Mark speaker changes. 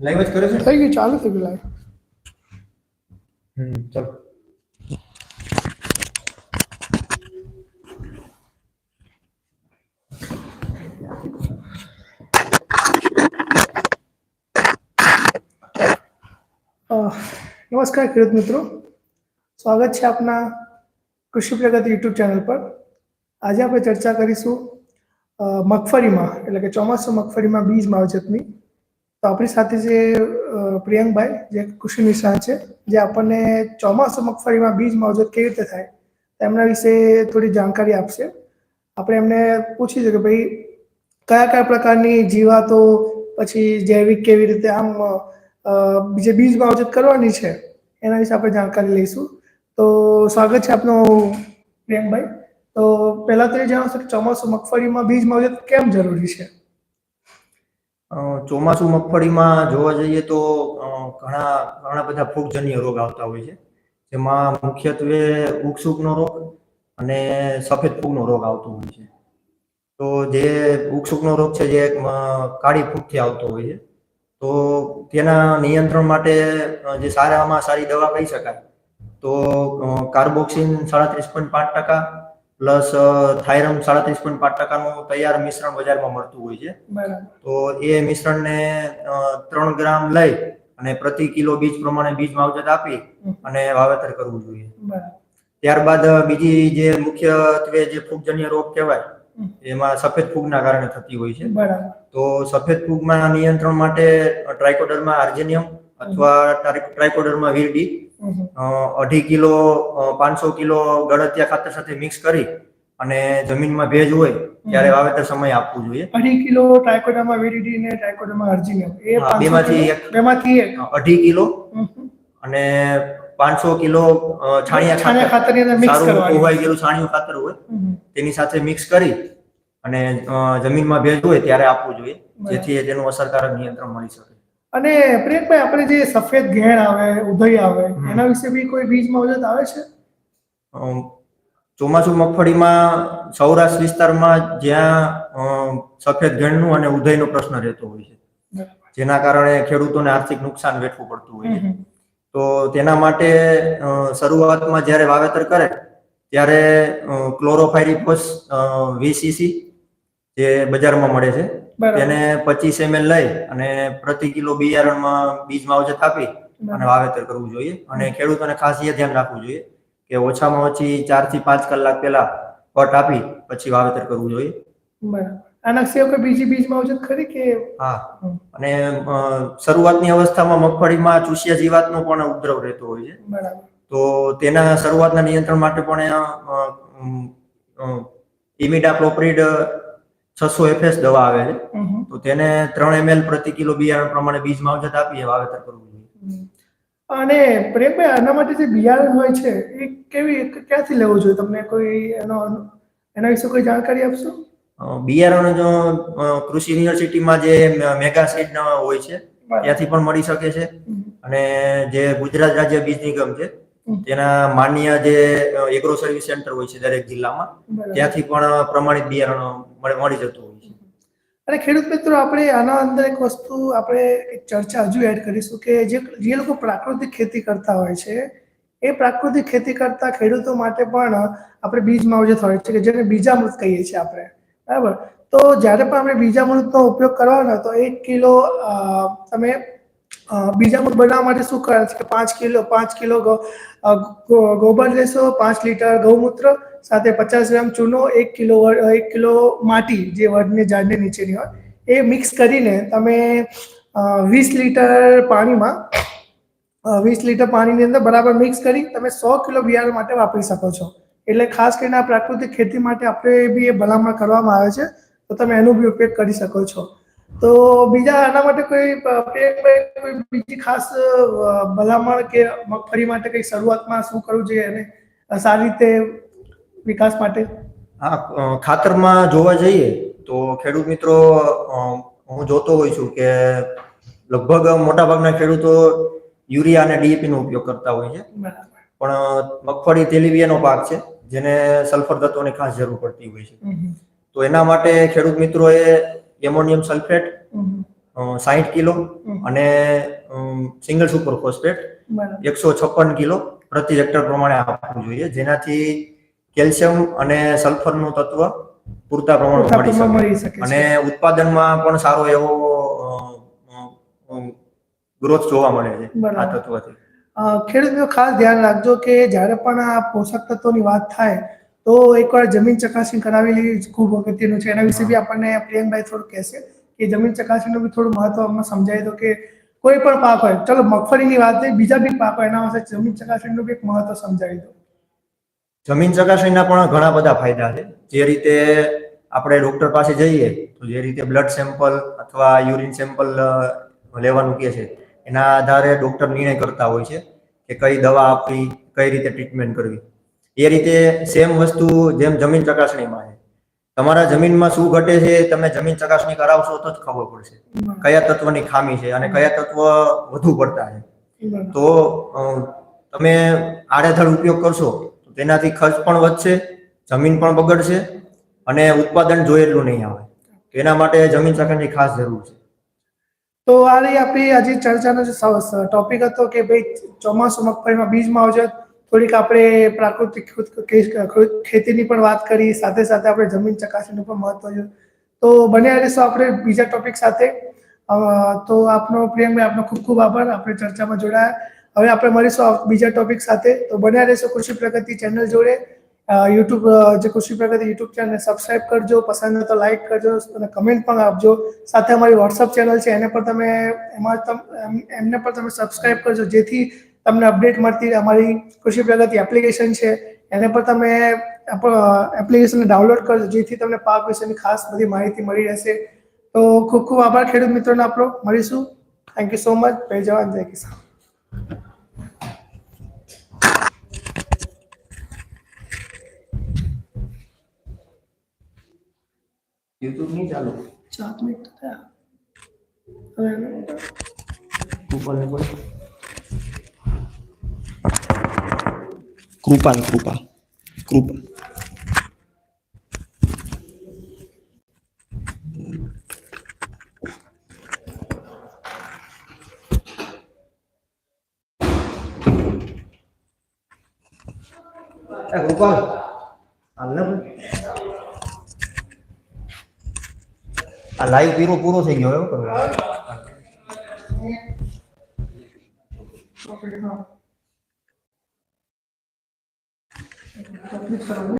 Speaker 1: Live જ કરે છે?
Speaker 2: થઈ ગયું ચાલુ થઈ ગયું લાઈવ
Speaker 1: હમ ચાલો.
Speaker 2: નમસ્કાર ખેડૂત મિત્રો. સ્વાગત છે આપના કૃષિ પ્રગતિ યુટ્યુબ ચેનલ પર. આજે આપણે ચર્ચા કરીશું મગફળીમાં એટલે કે ચોમાસું મગફળીમાં બીજ માવજતની તો આપણી સાથે જે પ્રિયંકભાઈ, જે કૃષિ નિષ્ણાત છે, જે આપણને ચોમાસું મગફળીમાં બીજ માવજત કેવી રીતે થાય તેમના વિશે થોડી જાણકારી આપશે. આપણે એમને પૂછીશું કે ભાઈ, કયા કયા પ્રકારની જીવાતો, પછી જૈવિક કેવી રીતે આમ જે બીજ માવજત કરવાની છે, એના વિશે આપણે જાણકારી લઈશું. તો સ્વાગત છે આપનું પ્રિયંકભાઈ. તો પહેલા તો એ જણાવશો કે ચોમાસું મગફળીમાં બીજ માવજત કેમ જરૂરી છે?
Speaker 1: ચોમાસું મગફળીમાં જોવા જઈએ તો ઘણા ઘણા બધા ફૂગજન્ય રોગ આવતા હોય છે. જેમાં મુખ્યત્વે ઉકસુકનો રોગ અને સફેદ ફૂગનો રોગ આવતો હોય છે. તો જે ઉકસુકનો રોગ છે, જે કાળી ફૂગથી આવતો હોય છે. તો તેના નિયંત્રણ માટે જે સારામાં સારી દવા કહી શકાય. તો કાર્બોક્સિન સાડત્રીસ પોઈન્ટ પાંચ ટકા પ્લસ થાઇરમ સાડત્રીસ પોઈન્ટ પાંચ ટકાનું તૈયાર મિશ્રણ બજારમાં મળતું હોય છે. તો એ મિશ્રણને ત્રણ ગ્રામ લઈ અને પ્રતિ કિલો બીજ પ્રમાણે બીજ માવજત આપી અને વાવેતર કરવું જોઈએ. ત્યારબાદ બીજી જે મુખ્યત્વે જે ફૂગજન્ય રોગ કહેવાય એમાં સફેદ ફૂગના કારણે થતી હોય છે. તો સફેદ ફૂગમાં નિયંત્રણ માટે ટ્રાયકોડરમાં આર્જેનિયમ અથવા ટ્રાયકોડરમાં વીરડી અઢી કિલો પાંચસો કિલો ગળતિયા ખાતર સાથે મિક્સ કરી અને જમીનમાં ભેજ હોય ત્યારે વાવેતર સમય આપવું જોઈએ.
Speaker 2: અઢી કિલો ટ્રાયકોડર્મા વીરડી ને ટ્રાયકોડર્મા 500
Speaker 1: બેમાંથી એક.
Speaker 2: બેમાંથી એક.
Speaker 1: અઢી કિલો. અને પાંચસો કિલો છાણિયા ખાતર. સારું ઉવાઈ ગયેલું છાણિયું ખાતર હોય. તેની સાથે મિક્સ કરી અને જમીનમાં ભેજ હોય ત્યારે આપવું જોઈએ જેથી તેનું અસરકારક નિયંત્રણ મળી શકે.
Speaker 2: અને પ્રિયંકભાઈ આપણે જે સફેદ ઘેણ આવે ઉધઈ આવે એના વિશે બી કોઈ બીજ માવજત આવે છે?
Speaker 1: ચોમાસુ મગફળીમાં સૌરાષ્ટ્ર વિસ્તારમાં જ્યાં સફેદ ઘેણનું અને ઉધઈનો પ્રશ્ન રહેતો હોય છે. જેના કારણે ખેડૂતોને આર્થિક નુકસાન વેઠવું પડતું હોય છે. તો તેના માટે શરૂઆતમાં જ્યારે વાવેતર કરે ત્યારે ક્લોરોફાયરીફોસ વીસીસી જે બજારમાં મળે છે. તેને પચીસ એમએલ લઈ અને પ્રતિ કિલો બિયારણમાં બીજ માવજત આપી અને વાવેતર કરવું જોઈએ. અને ખેડૂતોને ખાસ એ ધ્યાન રાખવું જોઈએ કે ઓછામાં ઓછી ચારથી પાંચ કલાક પહેલા પટ આપી પછી વાવેતર કરવું જોઈએ.
Speaker 2: આના સિવાય કોઈ બીજી બીજ માવજત ખરી કે?
Speaker 1: હા. અને શરૂઆતની અવસ્થામાં મગફળીમાં ચૂસિયા જીવાતનો પણ ઉપદ્રવ રહેતો હોય છે.
Speaker 2: બરાબર.
Speaker 1: તો તેના શરૂઆતના નિયંત્રણ માટે પણ ઇમિડા પ્રોપરીડ છસો એફએસ દવા આવે છે. તો તેને ત્રણ એમએલ પ્રતિ કિલો બિયારણ પ્રમાણે બીજ માવજત આપીએ વાવેતર કરવું જોઈએ.
Speaker 2: અને પ્રેમભાઈ આના માટે જે બિયારણ હોય છે એ કેવી ક્યાંથી લેવું જોઈએ? તમને કોઈ એનો એના વિશે કોઈ જાણકારી આપશો?
Speaker 1: બિયારણ જો કૃષિ યુનિવર્સિટીમાં જે મેગા સીડ હોય છે ત્યાંથી પણ મળી શકે છે. અને જે ગુજરાત રાજ્ય બીજ નિગમ છે. તેના માન્ય જે એગ્રો સર્વિસ સેન્ટર હોય છે દરેક જિલ્લામાં. ત્યાંથી પણ પ્રમાણિત બિયારણ મળી જતું હોય છે.
Speaker 2: અને ખેડૂત મિત્રો આપણે આના અંદર એક વસ્તુ આપણે એક ચર્ચા હજુ એડ કરીશું કે જે જે લોકો પ્રાકૃતિક ખેતી કરતા હોય છે એ પ્રાકૃતિક ખેતી કરતા ખેડૂતો માટે પણ આપણે બીજ માવજત હોય છે કે જેને બીજામૃત કહીએ છીએ આપણે. બરાબર? તો જ્યારે પણ આપણે બીજામૃતનો ઉપયોગ કરવાનો તો એક કિલો તમે બીજામૃત બનાવવા માટે શું કરે છે કે પાંચ કિલો પાંચ કિલો ગોબર લેશો, પાંચ લીટર ગૌમૂત્ર, સાથે પચાસ ગ્રામ ચૂનો, એક કિલો એક કિલો માટી, જે વડની ઝાડને નીચેની હોય, એ મિક્સ કરીને તમે વીસ લીટર પાણીમાં વીસ લીટર પાણીની અંદર બરાબર મિક્સ કરી તમે સો કિલો બિયારણ માટે વાપરી શકો છો. એટલે ખાસ કરીને આ પ્રાકૃતિક ખેતી માટે આપણે બી એ ભલામણ કરવામાં આવે છે, તો તમે એનો બી ઉપયોગ કરી શકો છો. તો બીજા આના માટે કોઈ કોઈ બીજી ખાસ ભલામણ કે મગફળી માટે કઈ શરૂઆતમાં શું કરવું જોઈએ એને? સારી રીતે વિકાસ માટે?
Speaker 1: હા ખાતરમાં જોવા જઈએ તો ખેડૂત મિત્રો હું જોતો હોઉં છું કે લગભગ મોટાભાગના ખેડૂતો યુરિયા અને ડીએપી નો ઉપયોગ કરતા હોય છે. પણ મગફળી તેલીબિયાનો પાક છે જેને સલ્ફર તત્વોની ખાસ જરૂર પડતી હોય છે. તો એના માટે ખેડૂત મિત્રોએ એમોનિયમ સલ્ફેટ સાહીઠ કિલો અને સિંગલ સુપર ફોસ્ફેટ એકસો છપ્પન કિલો પ્રતિ હેક્ટર પ્રમાણે આપવું જોઈએ. જેનાથી કેલ્શિયમ અને સલ્ફરનું તત્વ પૂરતા પ્રમાણમાં મળી શકે. અને ઉત્પાદનમાં પણ સારો એવો ગ્રોથ જોવા મળે છે આ. તત્વથી.
Speaker 2: અ, ખાસ ધ્યાન રાખજો કે જ્યારે પણ આ પોષક તત્વોની વાત થાય તો એકવાર જમીન ચકાસણી કરાવેલી ખૂબ અગત્યનું છે. એના વિશે બી આપણને પ્રિયંકભાઈ થોડું કહેશે કે જમીન ચકાસણીનું બી થોડું મહત્વ અમને સમજાવી દો કે કોઈ પણ પાક હોય, ચલો મગફળીની વાત નહીં બીજા બી પાક હોય, એના વિશે જમીન ચકાસણીનું બી એક મહત્વ સમજાવી દો
Speaker 1: જમીન ચકાસણીના પણ ઘણા બધા ફાયદા છે. જે રીતે આપણે ડોક્ટર પાસે જઈએ, તો જે રીતે બ્લડ સેમ્પલ અથવા યુરિન સેમ્પલ લેવાનું કહે છે, એના આધારે ડોક્ટર નિર્ણય કરતા હોય છે કે કઈ દવા આપવી, કઈ રીતે ટ્રીટમેન્ટ કરવી. એ રીતે સેમ વસ્તુ જેમ જમીન ચકાસણીમાં છે. તમારા જમીનમાં શું ઘટે છે તમે જમીન ચકાસણી કરાવશો તો જ ખબર પડશે. કયા તત્વની ખામી છે અને કયા તત્વ વધુ પડતા છે. તો તમે આડેધડ ઉપયોગ કરશો તો તેનાથી ખર્ચ પણ વધશે જમીન પણ બગડશે અને ઉત્પાદન જોયેલું નહીં આવે. એના માટે જમીન ચકાસણી ખાસ જરૂર છે.
Speaker 2: તો આ રહી આપણી આજે ચર્ચાનો જે ટોપિક હતો કે ભાઈ ચોમાસું મગફળીમાં બીજ માવજત થોડીક આપણે પ્રાકૃતિક ખેત- ખેત- ખેતીની પણ વાત કરી, સાથે સાથે આપણે જમીન ચકાસણીનું પણ મહત્વ જોયું. તો બને રહીશું આપણે બીજા ટોપિક સાથે. તો આપનો પ્રિયંકભાઈ આપનો ખૂબ ખૂબ આભાર. આપણે ચર્ચામાં જોડાયા. હવે આપણે મળીશું બીજા ટોપિક સાથે. તો બન્યા રહેશો કૃષિ પ્રગતિ ચેનલ જોડે. યુટ્યુબ જે કૃષિ પ્રગતિ યુટ્યુબ ચેનલને સબસ્ક્રાઇબ કરજો. પસંદ તો લાઈક કરજો. અને કમેન્ટ પણ આપજો. સાથે અમારી વોટ્સઅપ ચેનલ છે. એને પણ તમે એમાં તમ, એમ- એમને પણ તમે સબસ્ક્રાઇબ કરજો. જેથી તમને અપડેટ મળતી અમારી કૃષિ પ્રગતિ એપ્લિકેશન છે. એને પર તમે એપ્લિકેશનને ડાઉનલોડ કરજો જેથી તમને પાક વિશેની ખાસ બધી માહિતી મળી રહેશે. તો ખૂબ ખૂબ આભાર ખેડૂત મિત્રોને આપણો મળીશું. થેન્ક યુ સો મચ જય જવાન જય કિસાન.
Speaker 1: યુટ્યુબ નહીં ચાલુ?
Speaker 2: ચાર મિનિટ થયા. હવે
Speaker 1: કૃપા ને
Speaker 3: કૃપા ને કૃપા કૃપા.
Speaker 1: એ કૃપા હાલ આ લાઈવ પીરો પૂરો થઈ ગયો એવું કરવું
Speaker 2: આપણે હા. તકલીફ કરવાની.